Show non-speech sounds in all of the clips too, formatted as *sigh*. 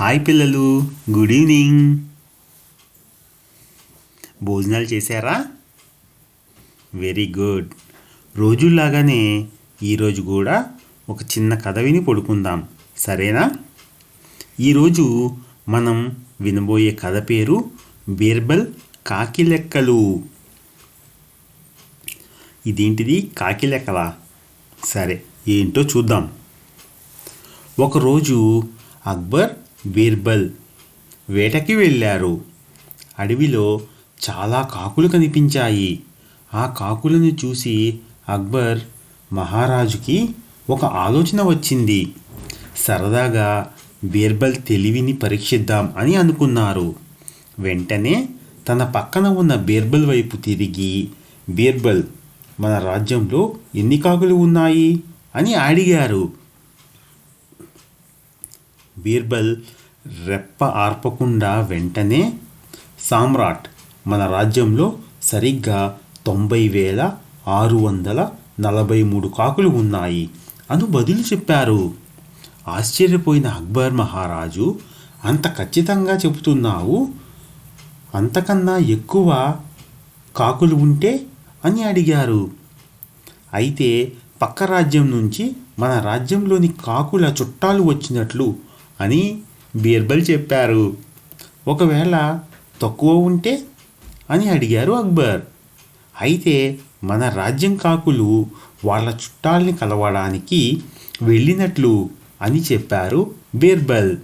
Hi పిల్లలు good evening. భోజనాలు చేశారా? Very good. రోజుల్లాగానే ఈరోజు కూడా ఒక చిన్న కథ విని పడుకుందాం. సరేనా? ఈరోజు మనం వినబోయే కథ పేరు బీర్బల్ కాకి లెక్కలు. ఇదేంటిది? కాకిలెక్కలా సరే ఏంటో చూద్దాం. ఒకరోజు అక్బర్ బీర్బల్ వేటకి వెళ్ళారు. అడవిలో చాలా కాకులు కనిపించాయి. ఆ కాకులను చూసి అక్బర్ మహారాజుకి ఒక ఆలోచన వచ్చింది. సరదాగా బీర్బల్ తెలివిని పరీక్షిద్దాం అని అనుకున్నారు. వెంటనే తన పక్కన ఉన్న బీర్బల్ వైపు తిరిగి బీర్బల్ మన రాజ్యంలో ఎన్ని కాకులు ఉన్నాయి? అని అడిగారు. బీర్బల్ రెప్ప ఆర్పకుండా వెంటనే సామ్రాట్ మన రాజ్యంలో సరిగ్గా తొంభై వేల ఆరు వందల నలభై మూడు కాకులు ఉన్నాయి అను బదులు చెప్పారు. ఆశ్చర్యపోయిన అక్బర్ మహారాజు అంత ఖచ్చితంగా చెబుతున్నావు? అంతకన్నా ఎక్కువ కాకులు ఉంటే? అని అడిగారు. అయితే పక్క రాజ్యం నుంచి మన రాజ్యంలోని కాకుల చుట్టాలు వచ్చినట్లు అని బీర్బల్ చెప్పారు. ఒకవేళ తక్కువ ఉంటే అని అడిగారు అక్బర్. అయితే మన రాజ్యం కాకులు వాళ్ళ చుట్టాల్ని కలవడానికి వెళ్ళినట్లు అని చెప్పారు బీర్బల్.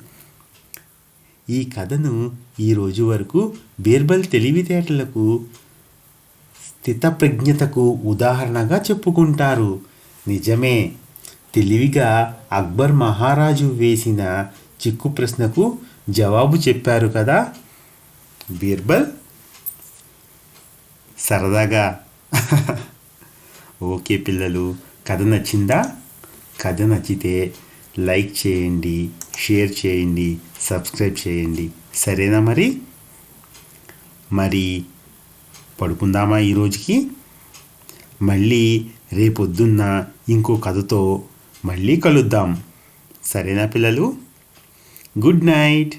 ఈ కథను ఈ రోజు వరకు బీర్బల్ తెలివితేటలకు స్థితప్రజ్ఞతకు ఉదాహరణగా చెప్పుకుంటారు. నిజమే తెలివిగా అక్బర్ మహారాజు వేసిన చిక్కు ప్రశ్నకు జవాబు చెప్పారు కదా. బీర్బల్ సరదాగా. *laughs* ఓకే పిల్లలు కథ నచ్చిందా? కథ నచ్చితే లైక్ చేయండి షేర్ చేయండి సబ్స్క్రైబ్ చేయండి. సరేనా మరి? మరి పడుకుందామా ఈరోజుకి మళ్ళీ రేపొద్దున్న ఇంకో కథతో మళ్ళీ కలుద్దాం. సరేనా పిల్లలు? Good night